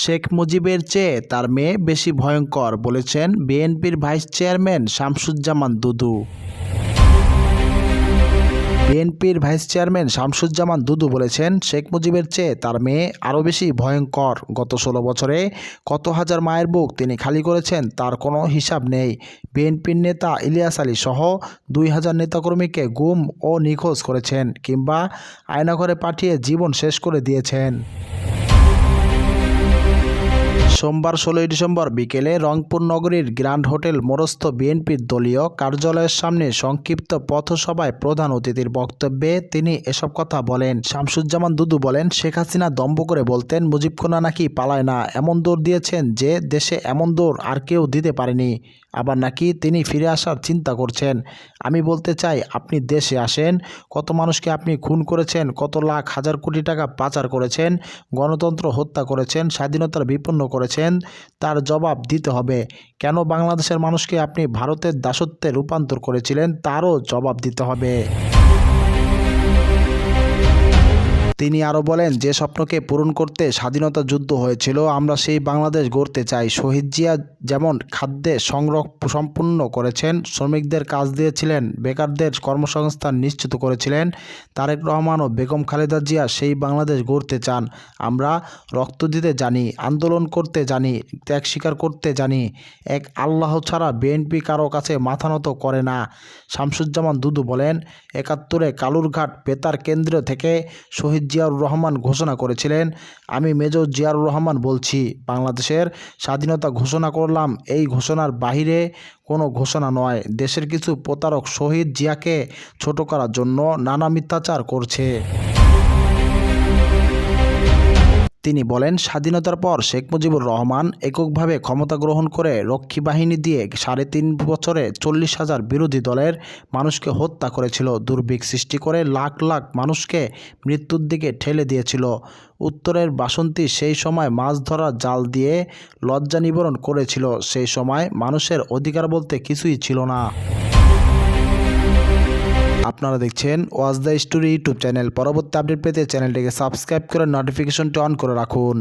শেখ মুজিবের চেয়ে তার মেয়ে বেশি ভয়ঙ্কর বলেছেন বিএনপির ভাইস চেয়ারম্যান শামসুজ্জামান দুদু। বিএনপির ভাইস চেয়ারম্যান শামসুজ্জামান দুদু বলেছেন, শেখ মুজিবের চেয়ে তার মেয়ে আরও বেশি ভয়ঙ্কর। গত ষোলো বছরে কত হাজার মায়ের বুক তিনি খালি করেছেন তার কোনো হিসাব নেই। বিএনপির নেতা ইলিয়াস আলী সহ দুই হাজার নেতাকর্মীকে গুম ও নিখোঁজ করেছেন কিংবা আয়নাঘরে পাঠিয়ে জীবন শেষ করে দিয়েছেন। সোমবার ষোলোই ডিসেম্বর বিকেলে রংপুর নগরীর গ্র্যান্ড হোটেল মোরস্থ বিএনপির দলীয় কার্যালয়ের সামনে সংক্ষিপ্ত পথসভায় প্রধান অতিথির বক্তব্যে তিনি এসব কথা বলেন। শামসুজ্জামান দুদু বলেন, শেখ হাসিনা দম্ভ করে বলতেন, মুজিব খুনা নাকি পালায় না। এমন দৌড় দিয়েছেন যে, দেশে এমন দৌড় আর কেউ দিতে পারেনি। আবার নাকি তিনি ফিরে আসার চিন্তা করছেন। আমি বলতে চাই, আপনি দেশে আসেন, কত মানুষকে আপনি খুন করেছেন, কত লাখ, হাজার কোটি টাকা পাচার করেছেন, গণতন্ত্র হত্যা করেছেন, স্বাধীনতার বিপন্ন করেছেন, তার জবাব দিতে হবে। কেন বাংলাদেশের মানুষকে আপনি ভারতের দাসত্বে রূপান্তর করেছিলেন, তারও জবাব দিতে হবে। তিনি আরও বলেন, যে স্বপ্নকে পূরণ করতে স্বাধীনতা যুদ্ধ হয়েছিল, আমরা সেই বাংলাদেশ গড়তে চাই। শহীদ জিয়া যেমন খাদ্যে সংরক্ষ, সম্পূর্ণ করেছেন, শ্রমিকদের কাজ দিয়েছিলেন, বেকারদের কর্মসংস্থান নিশ্চিত করেছিলেন। তারেক রহমান ও বেগম খালেদা জিয়া সেই বাংলাদেশ গড়তে চান। আমরা রক্ত দিতে জানি, আন্দোলন করতে জানি, ত্যাগ স্বীকার করতে জানি। এক আল্লাহ ছাড়া বিএনপি কারও কাছে মাথা নত করে না। শামসুজ্জামান দুদু বলেন, একাত্তরে কালুরঘাট বেতার কেন্দ্র থেকে শহীদ জিয়াউর রহমান ঘোষণা করেছিলেন। আমি মেজর জিয়াউর রহমান বলছি, বাংলাদেশের স্বাধীনতা ঘোষণা করলাম, এই ঘোষণার বাহিরে কোনো ঘোষণা নয়। দেশের কিছু প্রতারক শহীদ জিয়াকে ছোট করার জন্য নানা মিথ্যাচার করছে। তিনি বলেন, স্বাধীনতার পর শেখ মুজিবুর রহমান এককভাবে ক্ষমতা গ্রহণ করে রক্ষী বাহিনী দিয়ে সাড়ে তিন বছরে চল্লিশ হাজার বিরোধী দলের মানুষকে হত্যা করেছিল। দুর্ভিক্ষ সৃষ্টি করে লাখ লাখ মানুষকে মৃত্যুর দিকে ঠেলে দিয়েছিল। উত্তরের বাসন্তী সেই সময় মাছ ধরার জাল দিয়ে লজ্জা নিবারণ করেছিল। সেই সময় মানুষের অধিকার বলতে কিছুই ছিল না। আপনারা দেখছেন was the story YouTube channel. পরবর্তী আপডেট পেতে চ্যানেলটিকে সাবস্ক্রাইব করে নোটিফিকেশনটি অন করে রাখুন।